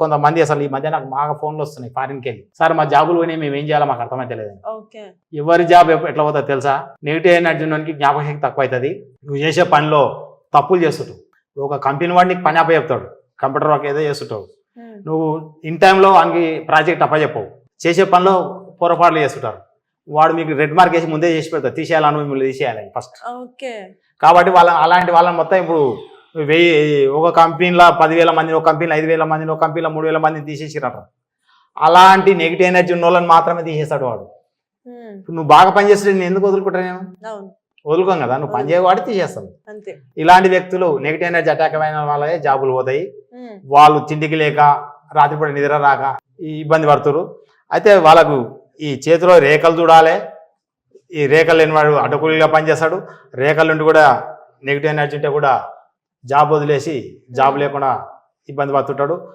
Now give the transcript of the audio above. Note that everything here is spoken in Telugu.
కొంతమంది అసలు ఈ మధ్య నాకు బాగా ఫోన్లు వస్తున్నాయి ఫారిన్కి వెళ్ళి. సార్ మా జాబులు పోయినాయి మేము ఏం చేయాలో మాకు అర్థమైతే లేదు. ఎవరి జాబ్ ఎట్లా పోతుందో తెలుసా? నెగిటివ్ ఎనర్జీ ఉన్నోనికి జ్ఞాపక శక్తి తక్కువ అవుతుంది నువ్వు చేసే పనిలో తప్పులు చేస్తుంటావు. ఒక కంపెనీ వాడు నీకు పని అప్పచెప్తాడు కంప్యూటర్ వర్క్ ఏదో చేస్తుంటావు. నువ్వు ఇన్ టైంలో వానికి ప్రాజెక్ట్ అప్పచెప్పవు చేసే పనిలో పొరపాట్లు చేస్తుంటారు. వాడు మీకు రెడ్ మార్క్ వేసి ముందే చేసి పెడతాడు. తీసేయాలను మిమ్మల్ని తీసేయాలని ఫస్ట్ కాబట్టి వాళ్ళ అలాంటి వాళ్ళని మొత్తం ఇప్పుడు వెయ్యి ఒక కంపెనీలో పదివేల మందిని ఒక కంపెనీలో ఐదు వేల మందిని ఒక కంపెనీలో మూడు వేల మందిని తీసేసిరట అలాంటి నెగిటివ్ ఎనర్జీ ఉన్న వాళ్ళని మాత్రమే తీసేస్తాడు వాడు. నువ్వు బాగా పనిచేస్తే నేను ఎందుకు వదులుకుంటా నేను? వదులుకోం కదా నువ్వు పని చేయవాడి తీసేస్తాను. ఇలాంటి వ్యక్తులు నెగిటివ్ ఎనర్జీ అటాక్ అయిన వాళ్ళే జాబులు పోతాయి. వాళ్ళు తిండికి లేక రాత్రిపూట నిద్ర రాక ఈ ఇబ్బంది పడుతురు అయితే వాళ్ళకు ఈ చేతిలో రేఖలు చూడాలి. ఈ రేఖలు లేని వాడు అడ్డకూలిగా పనిచేస్తాడు. రేఖల నుండి కూడా నెగిటివ్ ఎనర్జీ ఉంటే కూడా జాబ్ వదిలేసి జాబ్ లేకుండా ఇబ్బంది పడుతుంటాడు.